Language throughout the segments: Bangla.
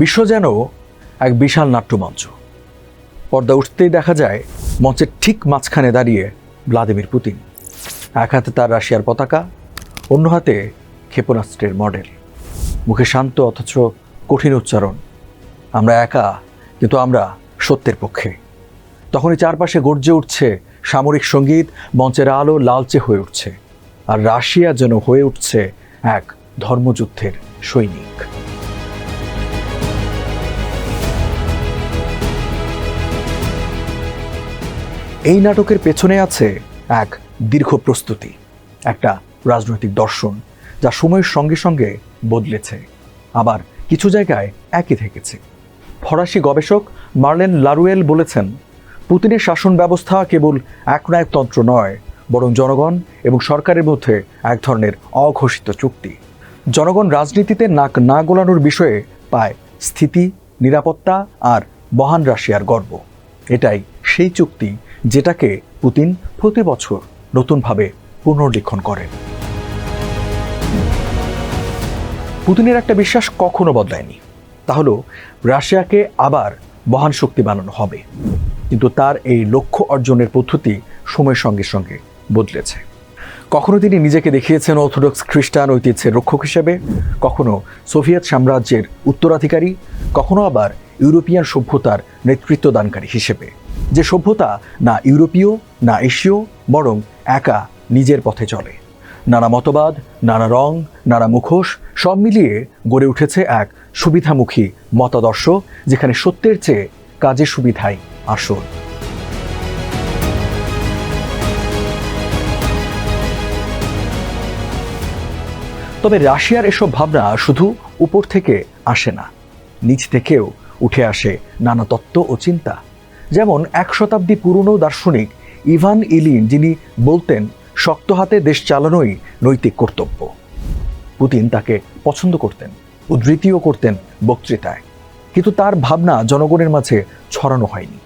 বিশ্ব যেন এক বিশাল নাট্যমঞ্চ। পর্দা উঠতেই দেখা যায়, মঞ্চের ঠিক মাঝখানে দাঁড়িয়ে ভ্লাদিমির পুতিন। এক হাতে তার রাশিয়ার পতাকা, অন্য হাতে ক্ষেপণাস্ত্রের মডেল। মুখে শান্ত অথচ কঠিন উচ্চারণ, আমরা একা, কিন্তু আমরা সত্যের পক্ষে। তখনই চারপাশে গর্জে উঠছে সামরিক সংগীত, মঞ্চের আলো লালচে হয়ে উঠছে, আর রাশিয়া যেন হয়ে উঠছে এক ধর্মযুদ্ধের সৈনিক। এই নাটকের পেছনে আছে এক দীর্ঘ প্রস্তুতি, একটা রাজনৈতিক দর্শন যা সময়ের সঙ্গে সঙ্গে বদলেছে, আবার কিছু জায়গায় একই থেকেছে। ফরাসি গবেষক মার্লেন লারুয়েল বলেছেন, পুতিনের শাসন ব্যবস্থা কেবল একনায়কতন্ত্র নয়, বরং জনগণ এবং সরকারের মধ্যে এক ধরনের অঘোষিত চুক্তি। জনগণ রাজনীতিতে নাক না গোলানোর বিষয়ে পায় স্থিতি, নিরাপত্তা আর মহান রাশিয়ার গর্ব। এটাই সেই চুক্তি যেটাকে পুতিন প্রতি বছর নতুনভাবে পুনর্লিখন করেন। পুতিনের একটা বিশ্বাস কখনো বদলায়নি। তা হলো, রাশিয়াকে আবার মহান শক্তি বানানো হবে। কিন্তু তার এই লক্ষ্য অর্জনের পদ্ধতি সময়ের সঙ্গে সঙ্গে বদলেছে। কখনো তিনি নিজেকে দেখিয়েছেন অর্থোডক্স খ্রিস্টান ঐতিহ্যের রক্ষক হিসেবে, কখনো সোভিয়েত সাম্রাজ্যের উত্তরাধিকারী, কখনো আবার ইউরোপিয়ান সভ্যতার নেতৃত্বদানকারী হিসেবে। যে সভ্যতা না ইউরোপীয়, না এশীয়, বরং একা নিজের পথে চলে। নানা মতবাদ, নানা রং, নানা মুখোশ, সব মিলিয়ে গড়ে উঠেছে এক সুবিধামুখী মতাদর্শ, যেখানে সত্যের চেয়ে কাজের সুবিধাই আসল। তবে রাশিয়ার এসব ভাবনা শুধু উপর থেকে আসে না, নিচ থেকেও উঠে আসে নানা তত্ত্ব ও চিন্তা। যেমন এক শতাব্দী পুরনো দার্শনিক ইভান ইলিন যিনি বলতেন, শক্ত হাতে দেশ চালানোই নৈতিক কর্তব্য। পুতিন তাকে পছন্দ করতেন উদ্ধৃতিও করতেন বক্তৃতায়। কিন্তু তার ভাবনা জনগণের মাঝে ছড়ানো হয়নি,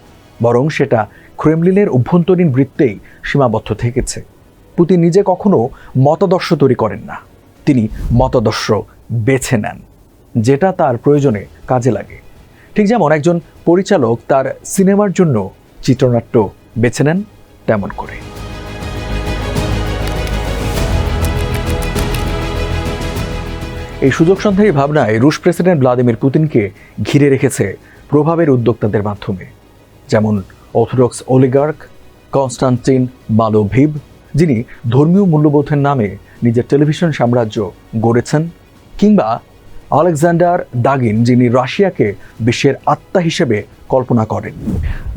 বরং সেটা ক্রেমলিনের অভ্যন্তরীণ বৃত্তেই সীমাবদ্ধ থেকেছে। পুতিন নিজে কখনো মতাদর্শ তৈরি করেন না। তিনি মতাদর্শ বেছে নেন, যেটা তার প্রয়োজনে কাজে লাগে। ঠিক যেমন একজন পরিচালক তার সিনেমার জন্য চিত্রনাট্য বেছে নেন, তেমন করে। এই সুযোগ সন্ধানী ভাবনায় রুশ প্রেসিডেন্ট ভ্লাদিমির পুতিনকে ঘিরে রেখেছে প্রভাবের উদ্যোক্তাদের মাধ্যমে, যেমন অর্থোডক্স অলিগার্ক কনস্টান্টিন বালোভিভ যিনি ধর্মীয় মূল্যবোধের নামে নিজের টেলিভিশন সাম্রাজ্য গড়েছেন, কিংবা আলেকজান্ডার দাগিন, যিনি রাশিয়াকে বিশ্বের আত্মা হিসেবে কল্পনা করেন।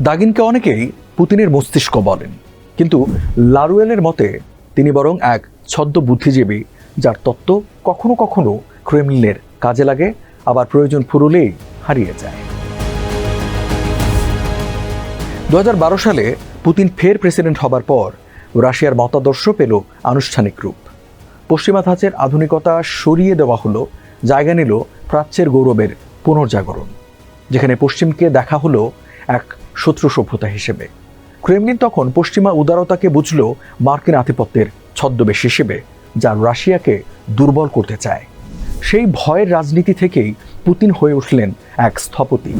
দাগিনকে অনেকেই পুতিনের মস্তিষ্ক বলেন, কিন্তু লারুয়েলের মতে তিনি বরং এক ছদ্ম বুদ্ধিজীবী, যার তত্ত্ব কখনো কখনো ক্রেমলিনের কাজে লাগে, আবার প্রয়োজন ফুরলেই হারিয়ে যায়। দু হাজার বারো সালে পুতিন ফের প্রেসিডেন্ট হবার পর রাশিয়ার মতাদর্শ পেল আনুষ্ঠানিক রূপ। পশ্চিমা ধাঁচের আধুনিকতা সরিয়ে দেওয়া হলো জায়গা নিল প্রাচ্যের গৌরবের পুনর্জাগরণ, যেখানে পশ্চিমকে দেখা হলো এক শত্রু সভ্যতা হিসেবে। ক্রেমলিন তখন পশ্চিমা উদারতাকে বুঝল মার্কিন আধিপত্যের ছদ্মবেশ হিসেবে, যা রাশিয়াকে দুর্বল করতে চায়। সেই ভয়ের রাজনীতি থেকেই পুতিন হয়ে উঠলেন এক স্থপতি,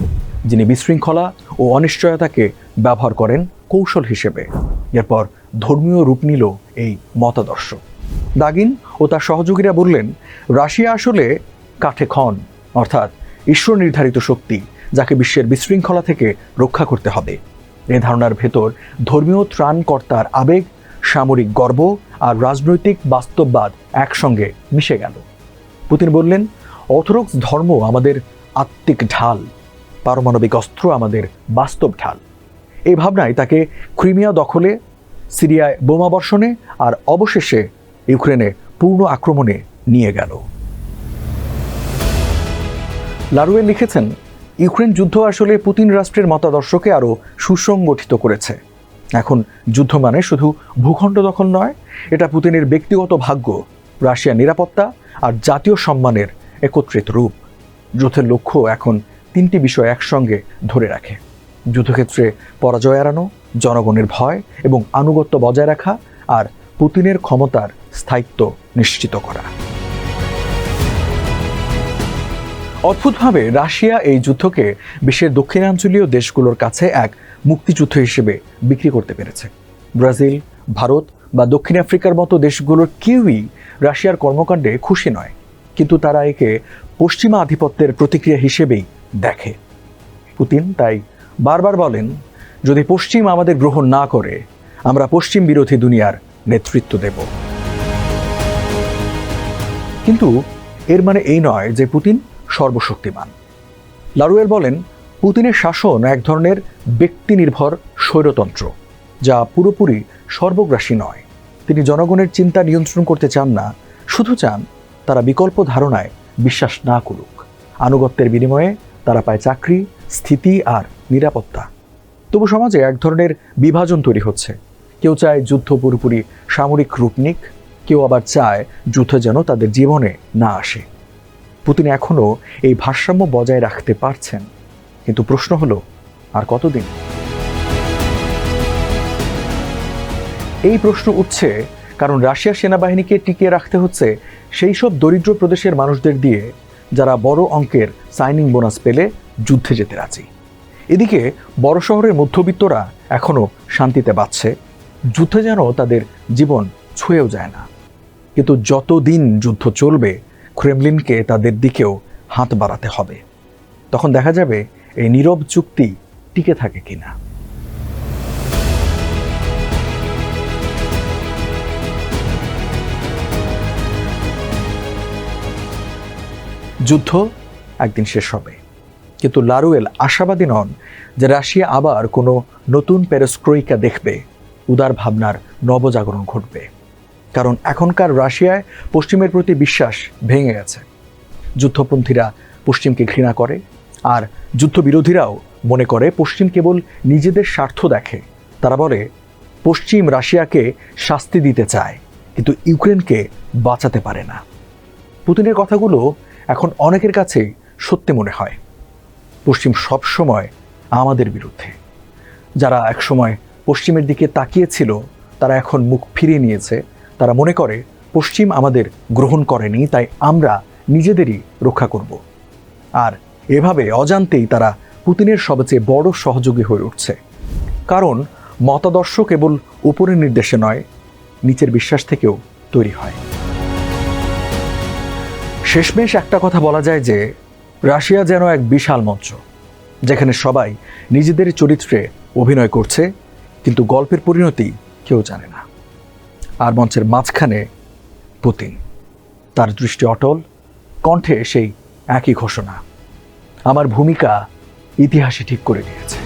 যিনি বিশৃঙ্খলা ও অনিশ্চয়তাকে ব্যবহার করেন কৌশল হিসেবে। এরপর ধর্মীয় রূপ নিল এই মতাদর্শ। দাগিন ও তার সহযোগীরা বললেন, রাশিয়া আসলে কাঠে খন অর্থাৎ ঈশ্বর নির্ধারিত শক্তি, যাকে বিশ্বের বিশৃঙ্খলা থেকে রক্ষা করতে হবে। এ ধারণার ভেতর ধর্মীয় ত্রাণকর্তার আবেগ, সামরিক গর্ব আর রাজনৈতিক বাস্তববাদ একসঙ্গে মিশে গেল। পুতিন বললেন, অর্থোডক্স ধর্ম আমাদের আত্মিক ঢাল, পারমাণবিক অস্ত্র আমাদের বাস্তব ঢাল। এই ভাবনায় তাকে ক্রিমিয়া দখলে, সিরিয়ায় বোমা বর্ষণে আর অবশেষে ইউক্রেনে পূর্ণ আক্রমণে নিয়ে গেল। লারুয়েল লিখেছেন, ইউক্রেন যুদ্ধ আসলে পুতিন রাষ্ট্রের মতাদর্শকে আরও সুসংগঠিত করেছে। এখন যুদ্ধ মানে শুধু ভূখণ্ড দখল নয়, এটা পুতিনের ব্যক্তিগত ভাগ্য, রাশিয়ার নিরাপত্তা আর জাতীয় সম্মানের একত্রিত রূপ। যুদ্ধের লক্ষ্য এখন তিনটি বিষয় একসঙ্গে ধরে রাখে। যুদ্ধক্ষেত্রে পরাজয় এড়ানো, জনগণের ভয় এবং আনুগত্য বজায় রাখা আর পুতিনের ক্ষমতার স্থায়িত্ব নিশ্চিত করা। অদ্ভুতভাবে রাশিয়া এই যুদ্ধকে বিশ্বের দক্ষিণাঞ্চলীয় দেশগুলোর কাছে এক মুক্তিযুদ্ধ হিসেবে বিক্রি করতে পেরেছে। ব্রাজিল, ভারত বা দক্ষিণ আফ্রিকার মতো দেশগুলোর কেউই রাশিয়ার কর্মকাণ্ডে খুশি নয়, কিন্তু তারা একে পশ্চিমা আধিপত্যের প্রতিক্রিয়া হিসেবেই দেখে। পুতিন তাই বারবার বলেন, যদি পশ্চিম আমাদের গ্রহণ না করে, আমরা পশ্চিম বিরোধী দুনিয়ার নেতৃত্ব দেব। কিন্তু এর মানে এই নয় যে পুতিন সর্বশক্তিমান। লারুয়েল বলেন, পুতিনের শাসন এক ধরনের ব্যক্তি নির্ভর স্বৈরতন্ত্র, যা পুরোপুরি সর্বগ্রাসী নয়। তিনি জনগণের চিন্তা নিয়ন্ত্রণ করতে চান না, শুধু চান তারা বিকল্প ধারণায় বিশ্বাস না করুক। আনুগত্যের বিনিময়ে তারা পায় চাকরি, স্থিতি আর নিরাপত্তা। তবু সমাজে এক ধরনের বিভাজন তৈরি হচ্ছে। কেউ চায় যুদ্ধ পুরোপুরি সামরিক রূপ নিক কেউ আবার চায় যুদ্ধ যেন তাদের জীবনে না আসে। পুতিন এখনও এই ভারসাম্য বজায় রাখতে পারছেন। কিন্তু প্রশ্ন হলো, আর কতদিন? এই প্রশ্ন উঠছে, কারণ রাশিয়ার সেনাবাহিনীকে টিকিয়ে রাখতে হচ্ছে সেই সব দরিদ্র প্রদেশের মানুষদের দিয়ে যারা বড় অঙ্কের সাইনিং বোনাস পেলে যুদ্ধে যেতে রাজি। এদিকে বড় শহরের মধ্যবিত্তরা এখনও শান্তিতে বাঁচছে, যুদ্ধে যেন তাদের জীবন ছুঁয়েও যায় না। কিন্তু যতদিন যুদ্ধ চলবে ক্রেমলিনকে তাদের দিকেও হাত বাড়াতে হবে। তখন দেখা যাবে এই নীরব চুক্তি টিকে থাকে কিনা। যুদ্ধ একদিন শেষ হবে। কিন্তু লারুয়েল আশাবাদী নন যে রাশিয়া আবার কোনো নতুন পেরোস্ক্রোইকা দেখবে। উদার ভাবনার নবজাগরণ ঘটবে। কারণ এখনকার রাশিয়ায় পশ্চিমের প্রতি বিশ্বাস ভেঙে গেছে। যুদ্ধপন্থীরা পশ্চিমকে ঘৃণা করে, আর যুদ্ধবিরোধীরাও মনে করে পশ্চিম কেবল নিজেদের স্বার্থ দেখে। তারা বলে, পশ্চিম রাশিয়াকে শাস্তি দিতে চায়, কিন্তু ইউক্রেনকে বাঁচাতে পারে না। পুতিনের কথাগুলো এখন অনেকের কাছেই সত্যি মনে হয়। পশ্চিম সবসময় আমাদের বিরুদ্ধে। যারা একসময় পশ্চিমের দিকে তাকিয়েছিল, তারা এখন মুখ ফিরিয়ে নিয়েছে তারা মনে করে, পশ্চিম আমাদের গ্রহণ করেনি, তাই আমরা নিজেদেরই রক্ষা করব। আর এভাবে অজান্তেই তারা পুতিনের সবচেয়ে বড় সহযোগী হয়ে উঠছে। কারণ মতাদর্শ কেবল উপরের নির্দেশে নয়, নিচের বিশ্বাস থেকেও তৈরি হয়। শেষমেশ একটা কথা বলা যায় যে, রাশিয়া যেন এক বিশাল মঞ্চ, যেখানে সবাই নিজেদের চরিত্রে অভিনয় করছে, কিন্তু গল্পের পরিণতি কেউ জানে না। আর মঞ্চের মাঝখানে পুতিন। তার দৃষ্টি অটল, কণ্ঠে সেই একই ঘোষণা, আমার ভূমিকা ইতিহাসে ঠিক করে নিয়েছে